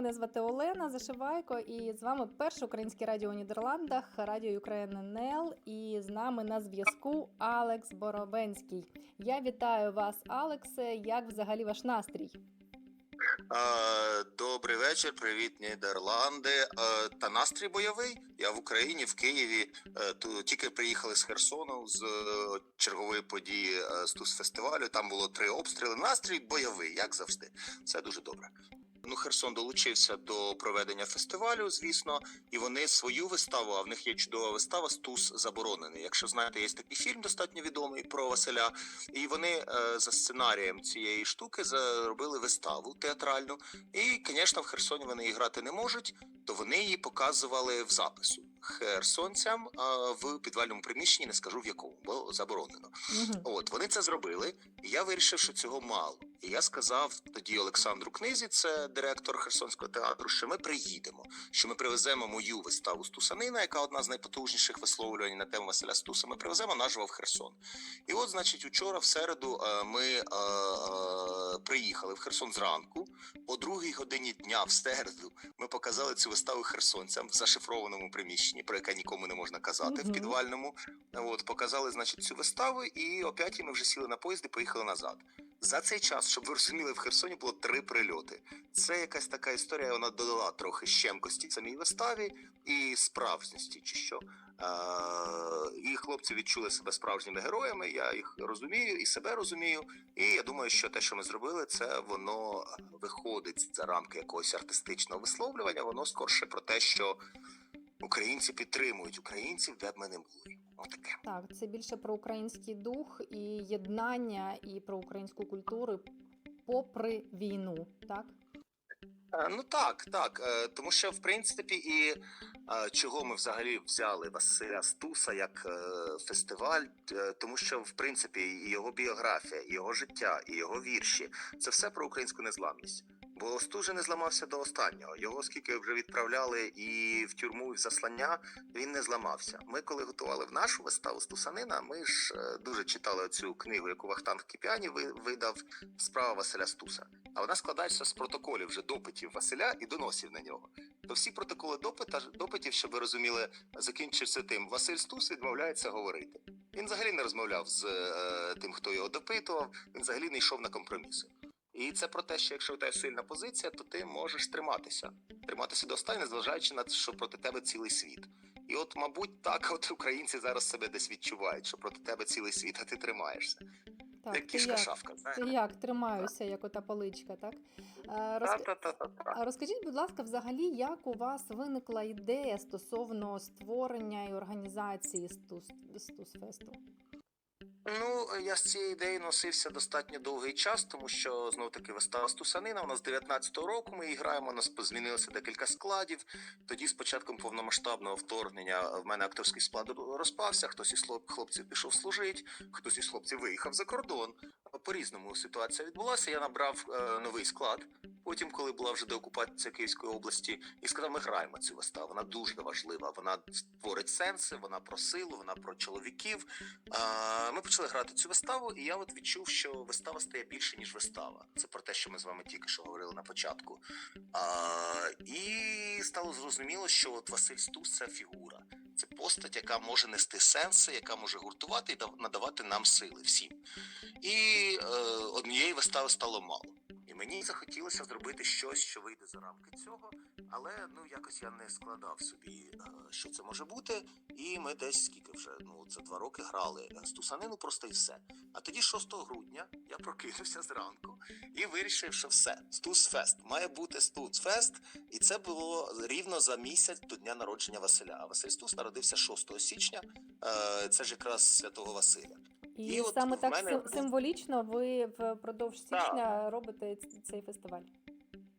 Мене звати Олена Зашивайко, і з вами перше українське радіо у Нідерландах, Радіо Україна НЛ. І з нами на зв'язку Алекс Боровенський. Я вітаю вас, Алексе. Як взагалі ваш настрій? Добрий вечір, привіт, Нідерланди. Та настрій бойовий. Я в Україні, в Києві. Е, Тільки приїхали з Херсону з е, чергової події е, з фестивалю. Там було три обстріли. Настрій бойовий, як завжди. Все дуже добре. Ну, Херсон долучився до проведення фестивалю, звісно, і вони свою виставу. А в них є чудова вистава Стус заборонений. Якщо знаєте, є такий фільм достатньо відомий про Василя, і вони е, за сценарієм цієї штуки зробили виставу театральну. І, звісно, в Херсоні вони її грати не можуть, то вони її показували в запису херсонцям а, в підвальному приміщенні, не скажу в якому, бо заборонено. Угу. От вони це зробили, і я вирішив, що цього мало. І я сказав тоді Олександру Книзі, це директор Херсонського театру, що ми приїдемо, що ми привеземо мою виставу Стусанина, яка одна з найпотужніших висловлювань на тему Василя Стуса. Ми привеземо наживо в Херсон. І от, значить, учора, в середу, е, ми е, е, приїхали в Херсон зранку. О другій годині дня, в середу, ми показали цю виставу херсонцям в зашифрованому приміщенні, про яке нікому не можна казати, в підвальному. От показали, значить, цю виставу, і о п'ятій ми вже сіли на поїзд і поїхали назад. За цей час, щоб ви розуміли, в Херсоні було три прильоти. Це якась така історія, вона додала трохи щемкості самій виставі і справжності, чи що. І хлопці відчули себе справжніми героями. Я їх розумію і себе розумію. І я думаю, що те, що ми зробили, це воно виходить за рамки якогось артистичного висловлювання. Воно скорше про те, що українці підтримують українців, де б ми не були. Отаке. Так, це більше про український дух і єднання, і про українську культуру попри війну. Так, Е, Ну так, так. е, Тому що в принципі і е, чого ми взагалі взяли Василя Стуса як фестиваль, тому що в принципі і його біографія, його життя, і його вірші це все про українську незламність. Бо Стус же не зламався до останнього. Його скільки вже відправляли і в тюрму, і в заслання, він не зламався. Ми, коли готували в нашу виставу Стусанина, ми ж е, дуже читали цю книгу, яку Вахтанг Кіп'яні ви- видав справа Василя Стуса. А вона складається з протоколів вже допитів Василя і доносів на нього. То всі протоколи допита, допитів, щоб ви розуміли, закінчився тим. Василь Стус відмовляється говорити. Він взагалі не розмовляв з е, тим, хто його допитував. Він взагалі не йшов на компроміси. І це про те, що якщо у тебе сильна позиція, то ти можеш триматися, триматися до останнього, незважаючи на те, що проти тебе цілий світ. І от, мабуть, так от українці зараз себе десь відчувають, що проти тебе цілий світ, а ти тримаєшся. так Як кішка як? шавка. Ти як тримаюся, як ота паличка, так? Е, розк- розкажіть, будь ласка, взагалі, як у вас виникла ідея стосовно створення і організації Стус, Стусфесту? Ну, я з цією ідеєю носився достатньо довгий час, тому що знов таки вистава Стусанина. У нас з 19-го року ми її граємо. У нас змінилося декілька складів. Тоді, з початком повномасштабного вторгнення, в мене акторський склад розпався. Хтось із хлоп- хлопців пішов служити, хтось із хлопців виїхав за кордон. По різному ситуація відбулася. Я набрав е, новий склад. Потім, коли була вже деокупація Київської області, і сказав, ми граємо цю виставу. Вона дуже важлива. Вона створить сенси, вона про силу, вона про чоловіків. А, Ми почали грати цю виставу, і я от відчув, що вистава стає більше, ніж вистава. Це про те, що ми з вами тільки що говорили на початку. А, І стало зрозуміло, що от Василь Стус це фігура. Це постать, яка може нести сенси, яка може гуртувати і дав- надавати нам сили всім. І е, однієї вистави стало мало. І мені захотілося зробити щось, що вийде за рамки цього, але ну якось я не складав собі, е, що це може бути. І ми десь скільки вже ну це два роки грали е, стусанину просто і все. А тоді, 6 грудня, я прокинувся зранку і вирішив, що все, Стусфест має бути Стусфест, і це було рівно за місяць до дня народження Василя. А Василь Стус народився 6 січня. е, Це ж якраз святого Василя. І, І саме в так мене сим- символічно ви впродовж січня робите цей фестиваль.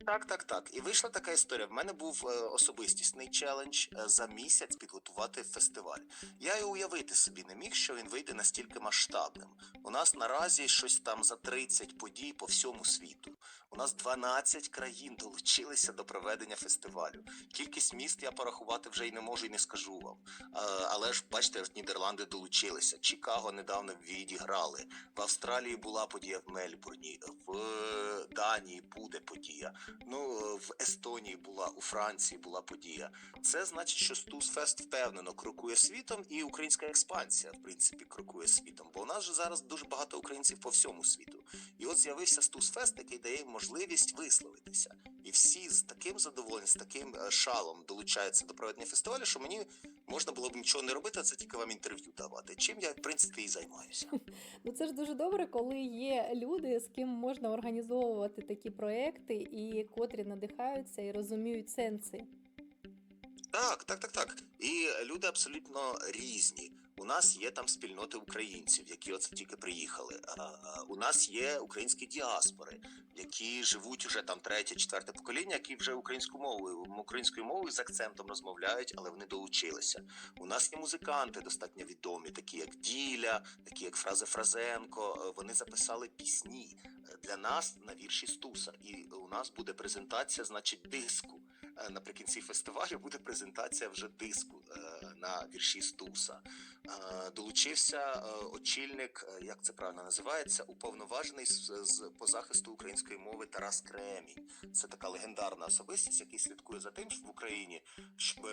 Так, так, так. І вийшла така історія. В мене був е, особистісний челендж е, за місяць підготувати фестиваль. Я і уявити собі не міг, що він вийде настільки масштабним. У нас наразі щось там за 30 подій по всьому світу. У нас 12 країн долучилися до проведення фестивалю. Кількість міст я порахувати вже й не можу і не скажу вам. Е, Але ж бачите, Нідерланди долучилися. Чикаго недавно відіграли. В Австралії була подія в Мельбурні, в Данії буде подія. Ну е, в Естонії була, у Франції була подія. Це значить, що Стусфест впевнено крокує світом, і українська експансія, в принципі, крокує світом. Бо у нас же зараз дуже багато українців по всьому світу. І от з'явився Стусфест, який дає можливість висловитися. І всі з таким задоволенням, з таким е, шалом долучаються до проведення фестивалю, що мені можна було б нічого не робити, а це тільки вам інтерв'ю давати. Чим я в принципі і займаюся. Ну це ж дуже добре, коли є люди, з ким можна організовувати такі проекти, і котрі надихаються і розуміють сенси. Так, так, так, так. І люди абсолютно різні. У нас є там спільноти українців, які оце тільки приїхали. У нас є українські діаспори, які живуть уже там третє, четверте покоління, які вже українською мовою, українською мовою з акцентом розмовляють, але вони долучилися. У нас є музиканти достатньо відомі, такі як Діля, такі як Фразе Фразенко. Е, Вони записали пісні е, для нас на вірші Стуса. І у нас буде презентація, значить, диску. Е, Наприкінці фестивалю буде презентація вже диску на вірші Стуса. Е, Долучився е, очільник, е, як це правильно називається, уповноважений з, по захисту української мови Тарас Кремінь. Це така легендарна особистість, який слідкує за тим, що в Україні щоб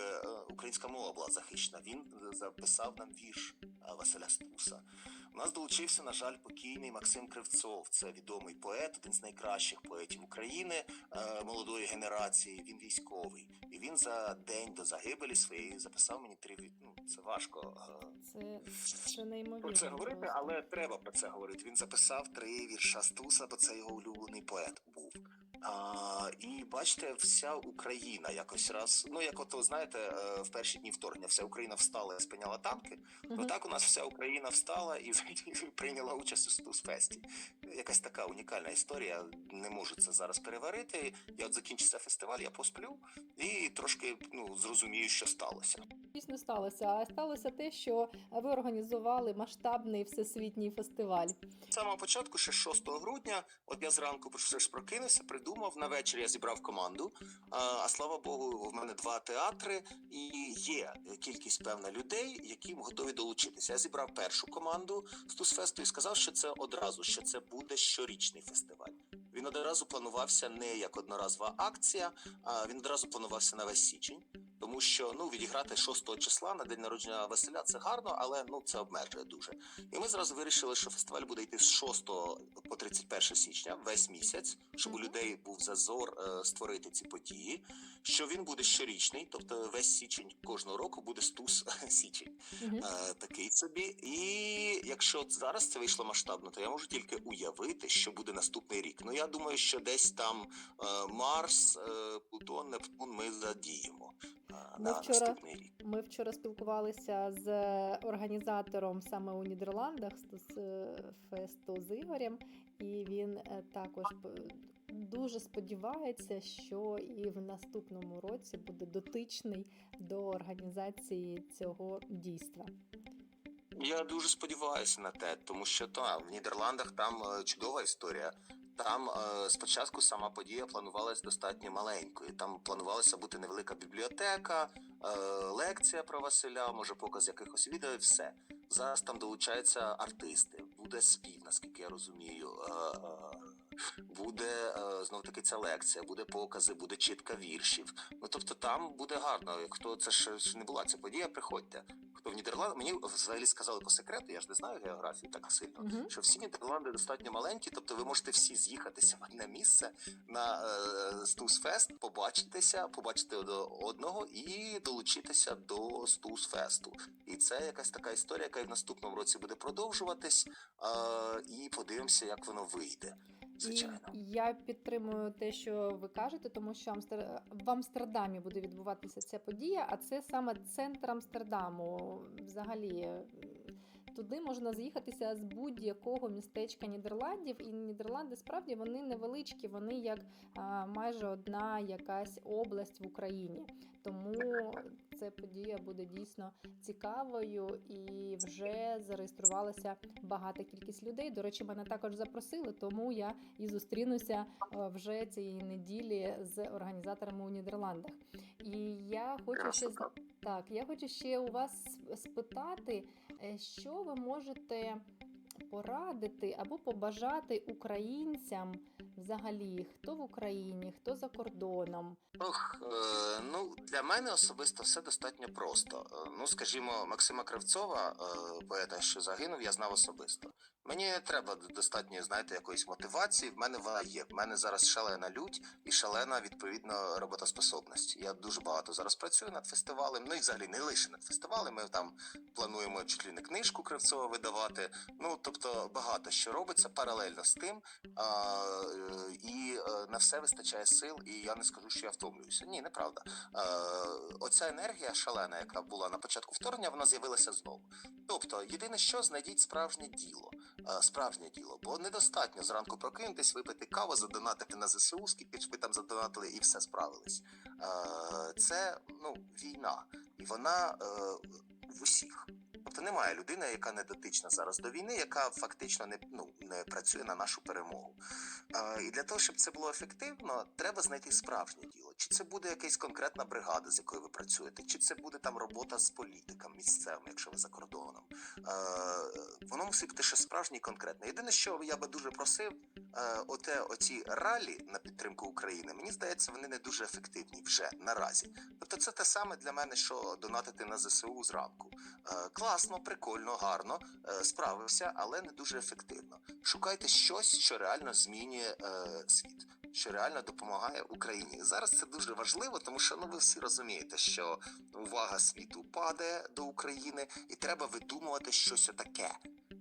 українська мова була захищена. Він записав нам вірш Василя Стуса. У нас долучився, на жаль, покійний Максим Кривцов. Це відомий поет, один з найкращих поетів України молодої генерації. Він військовий, і він за день до загибелі своєї записав мені три Ну, це важко Це, це неймовірно. про це говорити, просто. але треба про це говорити. Він записав три вірша Стуса, бо це його улюблений поет був. А, і бачите, вся Україна якось раз. Ну як от знаєте, е, в перші дні вторгнення вся Україна встала і спиняла танки. Ну так у нас вся Україна встала і прийняла участь у Стусфесті. Якась така унікальна історія. Не можу це зараз переварити. Я от закінчиться фестиваль, я посплю і трошки ну зрозумію, що сталося. Дійсно сталося. А сталося те, що ви організували масштабний всесвітній фестиваль. З самого початку, ще 6 грудня, от я зранку все ж прокинувся, придумав. На вечір я зібрав команду. А, слава Богу, в мене два театри, і є кількість певна людей, які готові долучитися. Я зібрав першу команду Стусфесту і сказав, що це одразу, що це буде щорічний фестиваль. Він одразу планувався не як одноразова акція, а він одразу планувався на весь січень. Тому що ну відіграти 6 числа на день народження Василя це гарно, але ну це обмежує дуже. І ми зразу вирішили, що фестиваль буде йти з 6 по 31 січня, весь місяць, щоб у людей був зазор е, створити ці події. Що він буде щорічний, тобто весь січень кожного року буде стус січень. Е, такий собі. І якщо зараз це вийшло масштабно, то я можу тільки уявити, що буде наступний рік. Ну я думаю, що десь там е, Марс, е, Плутон, Нептун ми задіємо Ми вчора- Ми вчора спілкувалися з організатором саме у Нідерландах фесту з Ігорем, і він е, також дуже сподівається, що і в наступному році буде дотичний до організації цього дійства. Я дуже сподіваюся на те, тому що та в Нідерландах там е, чудова історія. Там е, спочатку сама подія планувалась достатньо маленькою. Там планувалася бути невелика бібліотека, е, лекція про Василя, може показ якихось відео, і все. Зараз там долучаються артисти, буде спів, наскільки я розумію. Е, е, буде е, знов таки ця лекція, буде покази, буде чітка віршів. Ну тобто там буде гарно. Хто це ж не була ця подія, приходьте. В Нідерландах, мені взагалі сказали по секрету, я ж не знаю географії так сильно. Мгм. Що всі Нідерланди достатньо маленькі, тобто ви можете всі з'їхатися в одне місце на е, Стусфест, побачитися, побачити одного і долучитися до Стусфесту. І це якась така історія, яка і в наступному році буде продовжуватись. Е, і подивимося, як воно вийде. Звичайно. І я підтримую те, що ви кажете, тому що Амстер... в Амстердамі буде відбуватися ця подія, а це саме центр Амстердаму. Взагалі, туди можна з'їхатися з будь-якого містечка Нідерландів. І Нідерланди справді вони невеличкі, вони як а, майже одна якась область в Україні. Тому ця подія буде дійсно цікавою і вже зареєструвалася багата кількість людей. До речі, мене також запросили, тому я і зустрінуся е, вже цієї неділі з організаторами у Нідерландах. І я хочу ще так, я хочу ще у вас спитати, що ви можете порадити або побажати українцям взагалі, хто в Україні, хто за кордоном? Ох, е, ну для мене особисто все достатньо просто. Е, ну, скажімо, Максима Кривцова, е, поета, що загинув, я знав особисто. Мені не треба достатньо, знаєте, якоїсь мотивації. В мене вона є. В мене зараз шалена лють і шалена відповідно роботоспособність. Я дуже багато зараз працюю над фестивалем. Ну і взагалі не лише над фестивалем. Ми там плануємо чуть ли не книжку Кривцова видавати. Ну тобто багато що робиться паралельно з тим. А, е, і е, на все вистачає сил, і я не скажу, що я втомлююся. Ні, неправда. Е, оця енергія шалена, яка була на початку вторгнення, вона з'явилася знову. Тобто, єдине, що знайдіть справжнє діло. Е, справжнє діло, бо недостатньо зранку прокинутись, випити каву, задонатити на ЗСУ, скільки ж ви там задонатили, і все справились. Е, це ну війна, і вона е, в усіх. Тобто немає людини, яка не дотична зараз до війни, яка фактично не ну не працює на нашу перемогу. Е, і для того, щоб це було ефективно, треба знайти справжнє діло. Чи це буде якась конкретна бригада, з якою ви працюєте, чи це буде там робота з політиком місцевим, якщо ви за кордоном. Е, воно мусить бути ще справжнє і конкретне. Єдине, що я би дуже просив, е, оте оці ралі на підтримку України, мені здається, вони не дуже ефективні вже наразі. Тобто, це те саме для мене, що донатити на ЗСУ зранку. Е, класно, прикольно, гарно, е, справився, але не дуже ефективно. Шукайте щось, що реально змінює е, світ. Що реально допомагає Україні зараз це дуже важливо, тому що ну ви всі розумієте, що увага світу падає до України, і треба видумувати щось таке.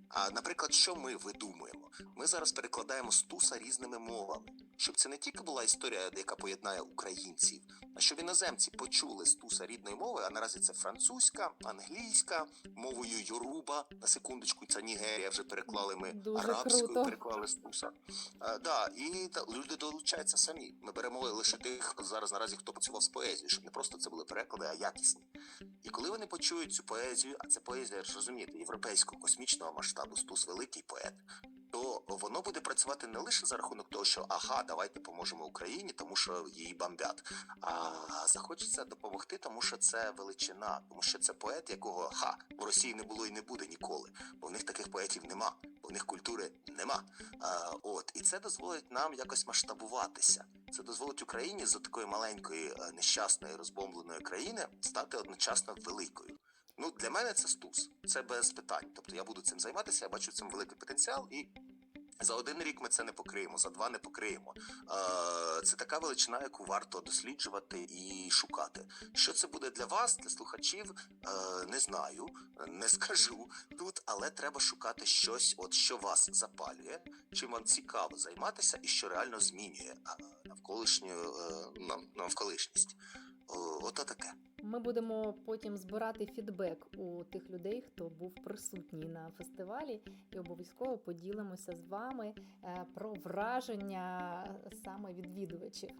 А наприклад, що ми видумуємо? Ми зараз перекладаємо стуса різними мовами, щоб це не тільки була історія, яка поєднає українців, а щоб іноземці почули стуса рідної мови, а наразі це французька, англійська, мовою Yoruba, на секундочку, це Нігерія, вже переклали ми Дуже арабською, круто. переклали стуса. А, да, і та, люди долучаються самі. Ми беремо лише тих зараз наразі, хто працював з поезією, щоб не просто це були переклади, а якісні. І коли вони почують цю поезію, а це поезія, розумієте, європейського космічного масштабу, Стус великий поет. То воно буде працювати не лише за рахунок того, що ага, давайте поможемо Україні, тому що її бомбять. А захочеться допомогти, тому що це величина, тому що це поет, якого ха в Росії не було і не буде ніколи, бо в них таких поетів нема, бо в них культури нема. А, от і це дозволить нам якось масштабуватися. Це дозволить Україні з такої маленької е, нещасної розбомбленої країни стати одночасно великою. Ну для мене це стус, це без питань. Тобто я буду цим займатися, я бачу в цьому великий потенціал і. За один рік ми це не покриємо, за два не покриємо. Це така величина, яку варто досліджувати і шукати. Що це буде для вас, для слухачів? Е, Не знаю, не скажу тут, але треба шукати щось, от що вас запалює, чим вам цікаво займатися, і що реально змінює навколишню е, навколишність. Ото таке. Ми будемо потім збирати фідбек у тих людей, хто був присутній на фестивалі, і обов'язково поділимося з вами е, про враження саме відвідувачів.